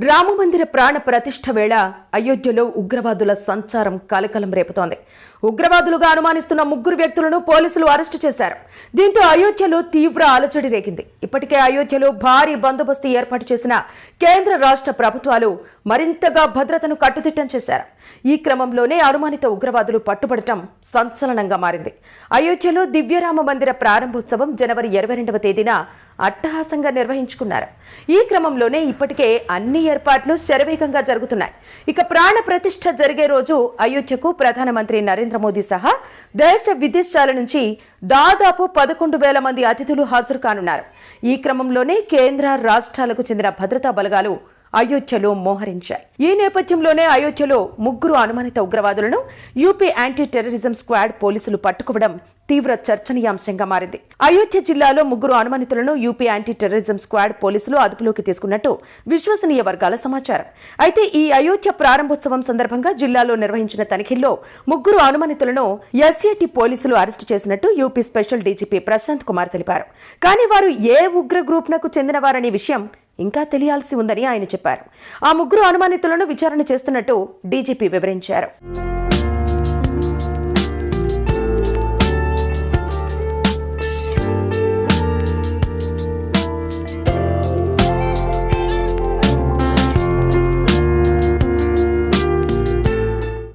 రామమందిర ప్రాణ ప్రతిష్ఠ వేళ అయోధ్యలో ఉగ్రవాదుల సంచారం కలకలం రేపుతోంది. ఉగ్రవాదులుగా అనుమానిస్తున్న ముగ్గురు వ్యక్తులను పోలీసులు అరెస్టు చేశారు. దీంతో అయోధ్యలో తీవ్ర అలజడి రేగింది. ఇప్పటికే అయోధ్యలో భారీ బందోబస్తు ఏర్పాటు చేసిన కేంద్ర రాష్ట్ర ప్రభుత్వాలు మరింతగా భద్రతను కట్టుదిట్టం చేశారు. ఈ క్రమంలోనే అనుమానిత ఉగ్రవాదులు పట్టుబడటం సంచలనంగా మారింది. అయోధ్యలో దివ్యరామ మందిర ప్రారంభోత్సవం జనవరి ఇరవై రెండవ తేదీన అట్టహాసంగా నిర్వహించుకున్నారు. ఈ క్రమంలోనే ఇప్పటికే అన్ని ఏర్పాట్లు శరవేగంగా జరుగుతున్నాయి. ఇక ప్రాణ ప్రతిష్ఠ జరిగే రోజు అయోధ్యకు ప్రధానమంత్రి నరేంద్ర మోదీ సహా దేశ విదేశాల నుంచి దాదాపు పదకొండు వేల మంది అతిథులు హాజరు కానున్నారు. ఈ క్రమంలోనే కేంద్ర రాష్ట్రాలకు చెందిన భద్రతా బలగాలు అయోధ్యలో మోహరించాయి. ఈ నేపథ్యంలోనే అయోధ్యలో ముగ్గురు అనుమానిత ఉగ్రవాదులను యూపీ యాంటీ టెర్రరిజం స్క్వాడ్ పోలీసులు పట్టుకోవడం తీవ్ర చర్చనీయాంశంగా మారింది. అయోధ్య జిల్లాలో ముగ్గురు అనుమానితులను యూపీ యాంటీ టెర్రరిజం స్క్వాడ్ పోలీసులు అదుపులోకి తీసుకున్నట్టు విశ్వసనీయ వర్గాల సమాచారం. అయితే ఈ అయోధ్య ప్రారంభోత్సవం సందర్భంగా జిల్లాలో నిర్వహించిన తనిఖీల్లో ముగ్గురు అనుమానితులను ఎస్ఏటి పోలీసులు అరెస్టు చేసినట్టు UP special DGP Prashant Kumar తెలిపారు. కానీ వారు ఏ ఉగ్ర గ్రూప్నకు చెందినవారనే విషయం ఇంకా తెలియాల్సి ఉందని ఆయన చెప్పారు. ఆ ముగ్గురు అనుమానితులను విచారణ చేస్తున్నట్టు డీజీపీ వివరించారు.